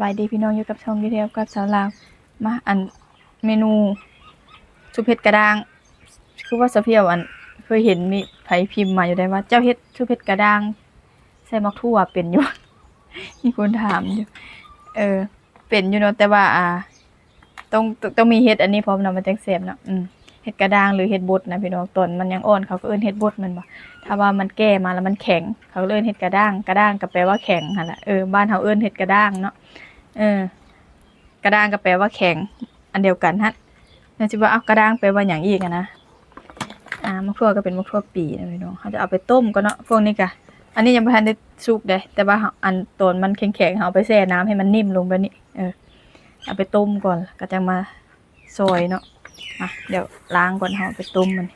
บายดีพี่น้องอยู่กับช่องยูเทียกับสาวลาวมาอันเมนูซุปเห็ดกระด้างคือว่าสะเพียวอันเคยเห็นมีไผพิมพ์มาอยู่ได้ว่า เจ้าเฮ็ดซุปเห็ดกระด้างใส่มักทั่วเป็นอยู่ มีคนถามอยู่ เออ เป็นอยู่เนาะแต่ว่า อ่า ต้องต้องมีเฮ็ดอันนี้พร้อมเนาะมันจังแซ่บเนาะอืมเฮ็ดกระด้างหรือเฮ็ดบดนะพี่น้องต้นมันยังอ่อนเขาก็เอิ้นเฮ็ดบดมันบ่ถ้าว่ามันแก่มาแล้วมันแข็ง เขาก็เอิ้นเฮ็ดกระด้างกระด้างก็แปลว่าแข็งหั่นล่ะเออบ้านเฮาเอิ้นเฮ็ดกระด้างเนาะ เออ กระด้างก็แปลว่าแข็ง อันเดียวกันฮะนั่นสิว่าเอากระด้างแปลว่าหยังอีกนะอ่ามะพร้าวก็เป็นมะพร้าวปีนะพี่น้องเขาจะเอาไปต้มก็เนาะพวกนี้กะอันนี้ยังบ่ทันได้สุกเด้แต่ว่าอันตอนมันแข็งๆเราเอาไปแช่น้ำให้มันนิ่มลงแบบนี้ เออ เอาไปต้มก่อนก็จะมาซอยเนาะอะเดี๋ยวล้างก่อนเราเอาไปต้มมัน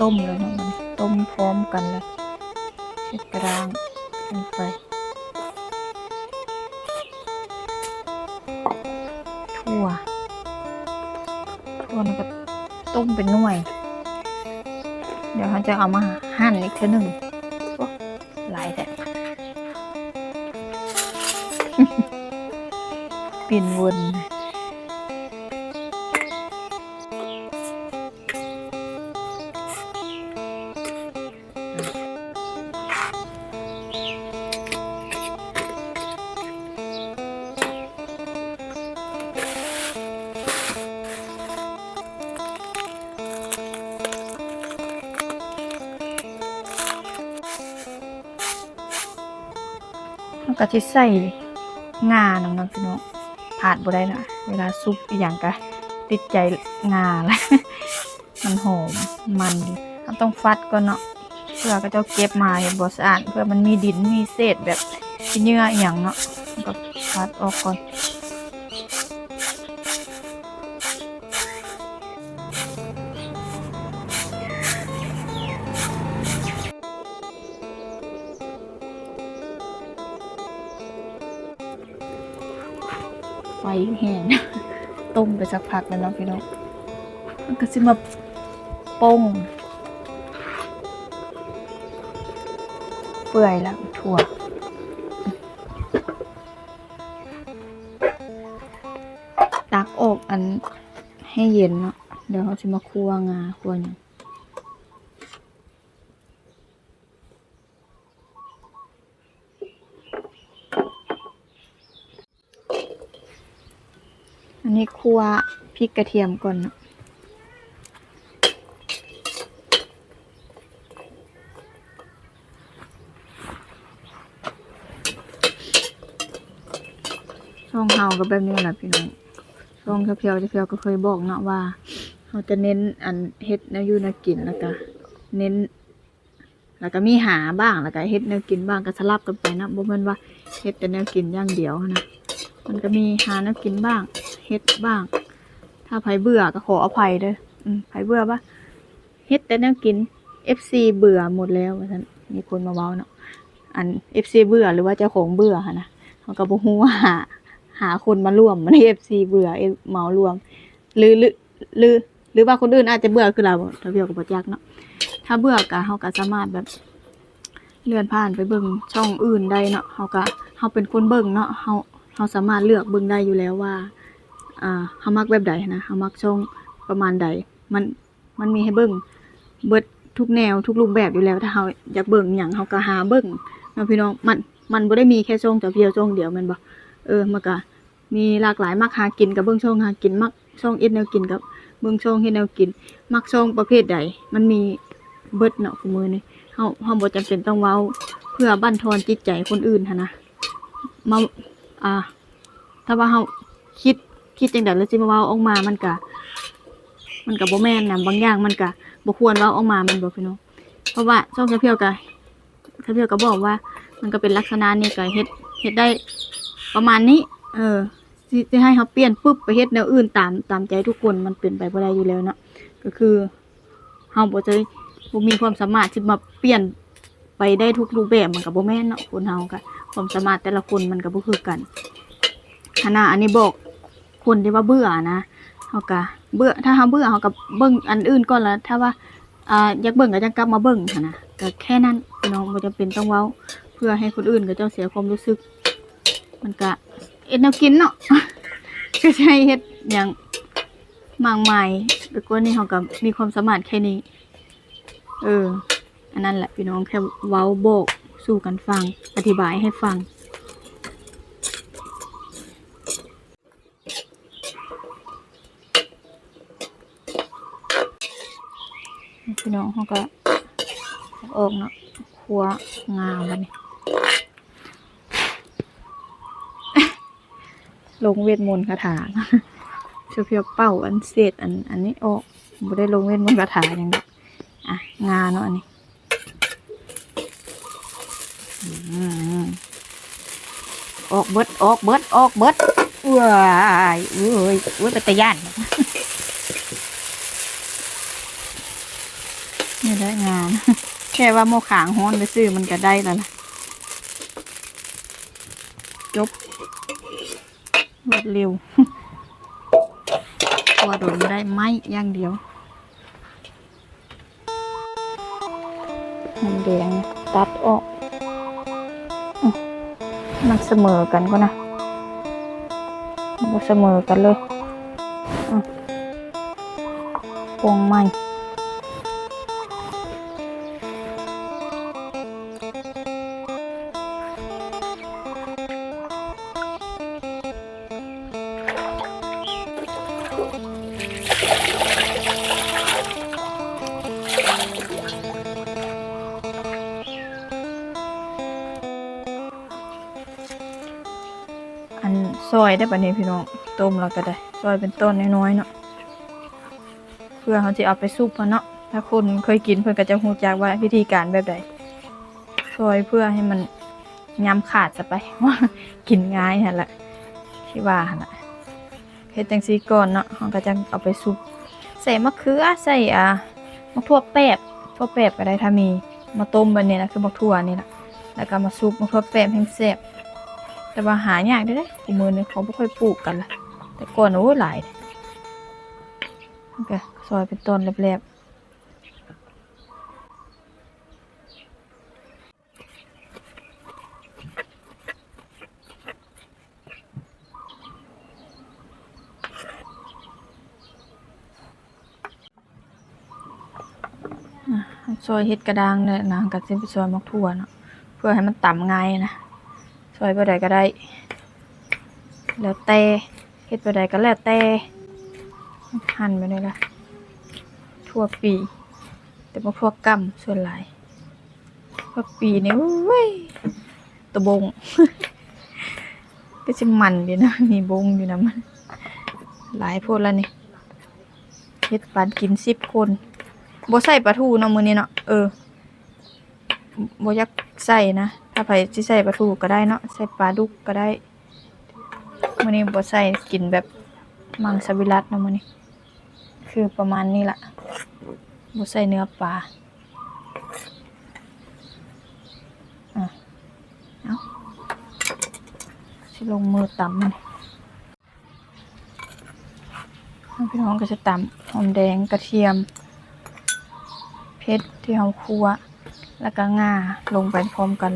ต้มเลยเนาะมันต้มพร้อมกันเลยเช็ดกระางลงไปทั่วทั่วนี่ก็ต้มเป็นหน่วย เดี๋ยวเขาจะเอามาหั่นอีกทีหนึ่งโอ้หลายแต่เปิ่ยนวนมัน ก็จะใส่งาน้ำน้ำพี่น้องผ่านบ่ได้นะเวลาซุปอีหยังก็ติดใจงาละมันหอมมันดีเราต้องฟัดก่อนเนาะเพื่อก็จะเก็บมาให้บ่สะอาดเพื่อมันมีดินมีเศษแบบเนื้ออีหยังเนาะก็ฟัดออกก่อน ไฟแห้งต้มไปสักพักแล้วเนาะพี่น้องมันก็สิมาป่งเปื่อยแล้วถั่วตักอกอันให้เย็นเนาะเดี๋ยวเขาจะมาคั่วงาคั่วหยังอันนี้ คั่วพริกกระเทียมก่อนเนาะช่องเฮาก็แบบนี้แหละพี่น้องช่องเพียวๆเพียวก็เคยบอกเนาะว่าเราจะเน้นอันเฮ็ดแนวอยู่แนวกินแล้วก็เน้น แล้วก็มีหาบ้างแล้วก็เฮ็ดแนวกินบ้างก็สลับกันไปนะบ่แม่นว่าเฮ็ดแต่แนวกินอย่างเดียวนะมันก็มีหาแนวกินบ้าง เฮ็ดบ้าง ถ้าไผเบื่อก็ขออภัยเด้ออืมไผเบื่อปะเฮ็ดแต่แนวกิน FC เบื่อหมดแล้วว่าซั่นมีคนมาเว้าเนาะอัน FC เบื่อหรือว่าเจ้าของเบื่อหั่นนะเขาก็บ่ฮู้ว่าหาหาคนมาร่วมมันเอฟซีเบื่อเอเหมารวม หรือหรือหรือหรือว่าคนอื่นอาจจะเบื่อคือเราถ้าเบื่อกับปจักเนาะถ้าเบื่อก็เฮาก็สามารถแบบเลื่อนผ่านไปเบิ่งช่องอื่นได้เนาะเฮาก็เฮาเป็นคนเบิ่งเนาะเฮาเฮาสามารถเลือกเบิ่งได้อยู่แล้วว่า อ่าเฮามักแบบใดนะเฮามักช่องประมาณใด มันมันมีให้เบิ่งเบิดทุกแนวทุกรูปแบบอยู่แล้วถ้าเฮาอยากเบิ่งหยังเฮาก็หาเบิ่งเนาะพี่น้องมันมันบ่ได้มีแค่ช่องแต่เพียวช่องเดียวแม่นบ่เออมันก็มีหลากหลายมักหากินกับเบื้งช่องหากินมักช่องเอ็ดแนวกินกับเบื้งช่องเฮ็ดแนวกิน มักช่องประเภทใด มันมีเบิดเนาะคู่มือนี่เฮาเฮาบ่จำเป็นต้องเว้าเพื่อบั่นทอนจิตใจคนอื่นหันนะมาอ่าถ้าว่าเฮาคิด คิดจังได๋แล้วสิมาเว้าออกมามันก็มันก็บ่แม่นนะบางอย่างมันก็บ่ควรเว้าออกมามันบ่พี่น้องเพราะว่าช่องเพียวก็เพียวก็บอกว่า มันก็เป็นลักษณะนี้ก็เฮ็ดเฮ็ดได้ประมาณนี้ เออสิให้เขาเปลี่ยนปุ๊บไปเฮ็ดแนวอื่นตามตามใจทุกคนมันเป็นไปบ่ได้อยู่แล้วเนาะก็คือเฮาบ่จะบ่มีความสามารถที่มาเปลี่ยนไปได้ทุกรูปแบบมันก็บ่แม่นเนาะคนเฮาก็ความสามารถแต่ละคนมันก็บ่คือกันขณะอันนี้บอก คนที่ว่าเบื่อนะเฮาก็เบื่อถ้าเฮาเบื่อเฮาก็เบิ่งอันอื่นก่อนแล้วถ้าว่าอ่าอยากเบิ่งก็จังกลับมาเบิ่งหันนะก็แค่นั้นพี่น้องบ่จำเป็นต้องเว้า เพื่อให้คนอื่นก็เจ้าเสียความรู้สึก มันก็เอ็ดแนวกินเนาะก็ใช่เฮ็ดอย่างมากมายแต่กว่านี้เขาก็มีความสามารถแค่นี้ เออ อันนั้นแหละพี่น้องแค่เว้าโบก สู่กันฟัง อธิบายให้ฟัง พี่ น้องเขาก็ออกเนาะครัวงามบันนี้ลงเวทมนต์คาถาเพียวๆเป้าอันเศษอันอันนี้ออกบ่ได้ลงเวทมนต์คาถาอย่างนี้อะงาเนาะอันนี้ออกเบิดออกเบิดออกเบิดว้ายเอ้ยเอ้ยเป็นตะย่าน ได้งานแค่ว่าโมขางฮ้อนไปซื้อมันก็ได้แล้วล่ะ จบรวดเร็วตัวโดนได้ไหมอย่างเดียวมันแดงตัดออกอมันเสมอกันก็นะมันเสมอกันเลยปวงไม้ อยได้ปะเนี่ยพี่น้องต้มแล้วก็ได้ซอยเป็นต้นน้อยๆเนาะเพื่อเขาจะเอาไปซุปเนาะถ้าคนเคยกินเพื่อนก็จะรู้จักว่าวิธีการแบบใดซอยเพื่อให้มันย้ำขาดจะไปว่ากินง่ายหั่นแหละที่ว่าหั่นแหละเฮ็ดจังซีก่อนเนาะเขาก็จะเอาไปซุปใส่มะเขือใส่อ่ามะทั่วแป๊บทั่วแป๊บก็ได้ถ้ามีมาต้มแบบนี้นะคือมะทั่วนี่แหละแล้วก็มาซุปมะทั่วแป๊บให้แซ่บ แต่ว่าหายากได้เลยกูมือนี่เขาไม่ค่อยปลูกกันละแต่ก่อนโอ้หลายโอเคซอยเป็นต้นแรบๆอะซอยเฮ็ดกระด้างเนี่ยนะกับซิไปซอยมักทั่วเนาะเพื่อให้มันต่ำง่ายนะ ซอยบ่ได้ก็ได้ แล้วแต่เฮ็ดบ่ได้ก็แล้วแต่หั่นไปเลยล่ะทั่วปี แต่บ่ทั่วกำส่วนหลายทั่วปีนี่เว้ยตะบงก็สิมันดีนะมีบงอยู่นะมันหลายโพดแล้วนี่เฮ็ดปานกิน10คนบ่ใส่ปลาทูเนาะมื้อนี้เนาะเออบ่อยากใส่นะาไผสิใส่ปลาทูก็ได้เนาะใส่ปลาดุกก็ได้มื้อนี้บ่ใส่กินแบบมังสวิรัตเนาะมื้อนี้ คือประมาณนี้ล่ะบ่ใส่เนื้อปลาอะเอาสิลงมือตำมันพี่น้องก็จะตำหอมแดงกระเทียม เพชรที่เฮาคั่วแล้วก็งาลงไปพร้อมกัน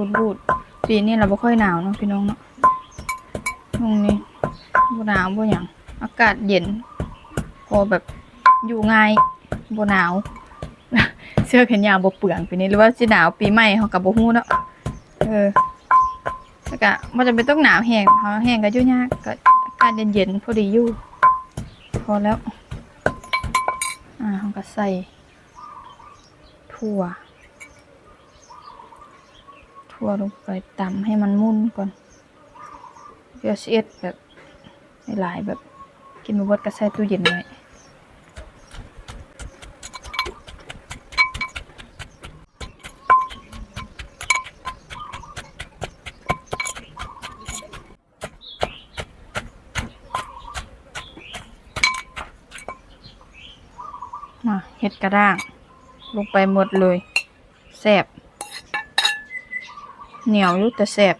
ูดบูดปีนี้เราบ่ค่อยหนาวเนาะพี่น้องเนาะตรงนี้บ่หนาวบ่หยังอากาศเย็น พอแบบอยู่ง่ายบ่หนาว เสื้อแขนยาวบ่เปลืองปีนี้หรือว่าสิหนาวปีใหม่เฮาก็บ่ฮู้เนาะเออแล้วก็บ่จำเป็นต้องหนาวแห้งเฮาแห้งก็อยู่ยากก็อากาศเย็นๆพอดีอยู่พอแล้ว อ่าเฮาก็ใส่ถั่ว ถั่วลงไปตำให้มันมุ่นก่อนเพื่อสิเอ็ดแบบหลายแบบ กินบ่เบดก็ใส่ตู้เย็นไว้มาเห็ดกระด้าง ลงไปหมดเลยแซ่บ เหนียวอยู่แต่แซ่บ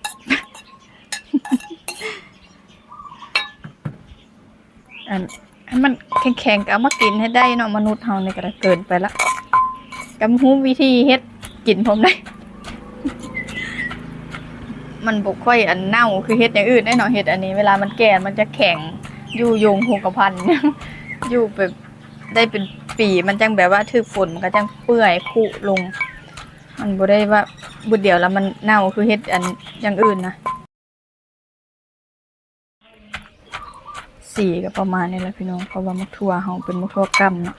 อันให้มันแข็งๆก็เอามากินให้ได้เนาะมนุษย์เฮานี่ก็ได้เกินไปละกำฮู้วิธีเฮ็ดกินผมได้ มันบ่ค่อยอันเน่าคือเฮ็ดอย่างอื่นได้เนาะเฮ็ดอันนี้ เวลามันแก่มันจะแข็งอยู่ยงคงกระพันอยู่แบบได้เป็นปีมันจังแบบว่าถึกฝนมันก็จังเปื่อยคุลง มันบ่ได้ว่าบุดเดียวแล้วมันเน่าคือเฮ็ดอันอย่างอื่นนะ สีก็ประมาณนี้แหละพี่น้อง เพราะว่ามักทั่วเฮาเป็นมักทั่วกำเนาะ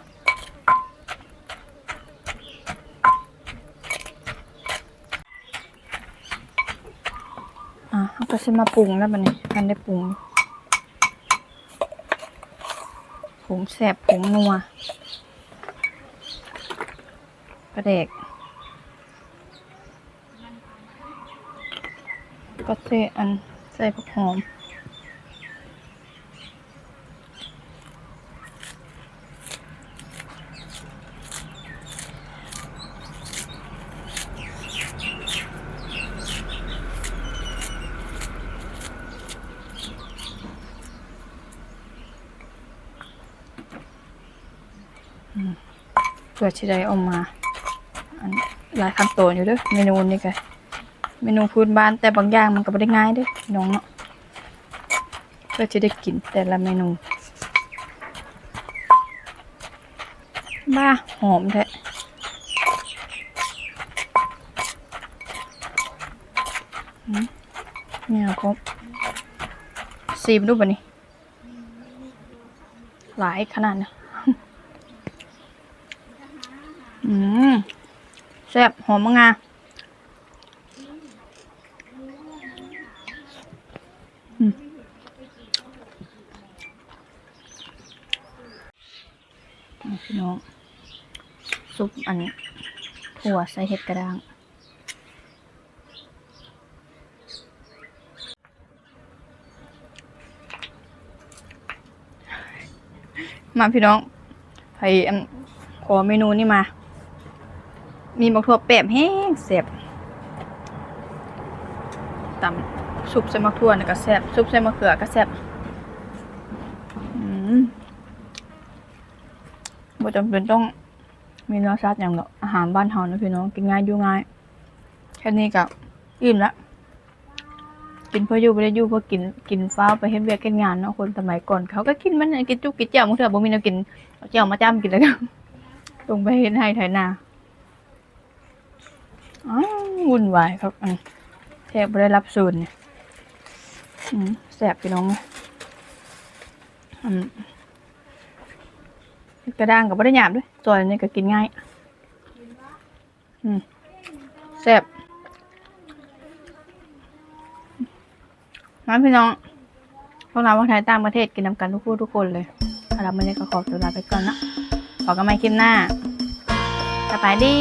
อะเราก็สิมาปรุงแล้วบัดนี้กันได้ปรุงผงแซ่บผงนัวกระเดก ก็เทอันใส่ผักหอมเพื่อที่ได้เออกมาอันหลายขั้นตอนอยู่เด้อเมนูนี้ก็ เมนูพื้นบ้านแต่บางอย่างมันก็ไม่ได้ง่ายเด้อพี่น้องเนาะเพื่อจะได้กินแต่ละเมนูบ้าหอมแท้เนี่ยครบซีมดูบ่นี่หลายขนาดเนะอืมแซ่บหอมมะงาอืมนี่พี่น้อง ซุปอันถั่ว ใส่เห็ดกระด้างมาพี่น้องไปขอเมนูนี่มา มีบักถั่วแปบแห้งแซ่บตำซุปใส่มะถั่วนี่ก็แซ่บซุปใส่มะเขือก็แซ่บอืมบ่จำเป็นต้อง มีรสชาติอย่างหรอกอาหารบ้านเฮานะพี่น้องกินง่ายอยู่ง่าย แค่นี้ก็อิ่มละกินเพื่ออยู่ไม่ได้อยู่เพื่อกินกินฟ้าไปเฮ็ดเวียกเฮ็ดงานเนาะคนสมัยก่อนเขาก็กินมันกินจุกกินเจ้าบางเทื่อบ่มีแนวกินเจ้ามาจ้ำกินแล้วก็ลงไปเฮ็ดให้ไถนาอ้าววุ่นวายครับแทบบ่ได้รับสูตรเนี่ยแซ่บพี่น้องอืม กระด้างกับบ่ได้หยาบด้วยซอยนี่ก็กินง่าย อืมแซ่บงั้นพี่น้อง พวกเราคนไทยต่างประเทศกินน้ำกันทุกคู่ทุกคนเลยสำหรับวันนี้ก็ขอตัวลาไปก่อนนะขอกันใหม่คลิปหน้าสบายดี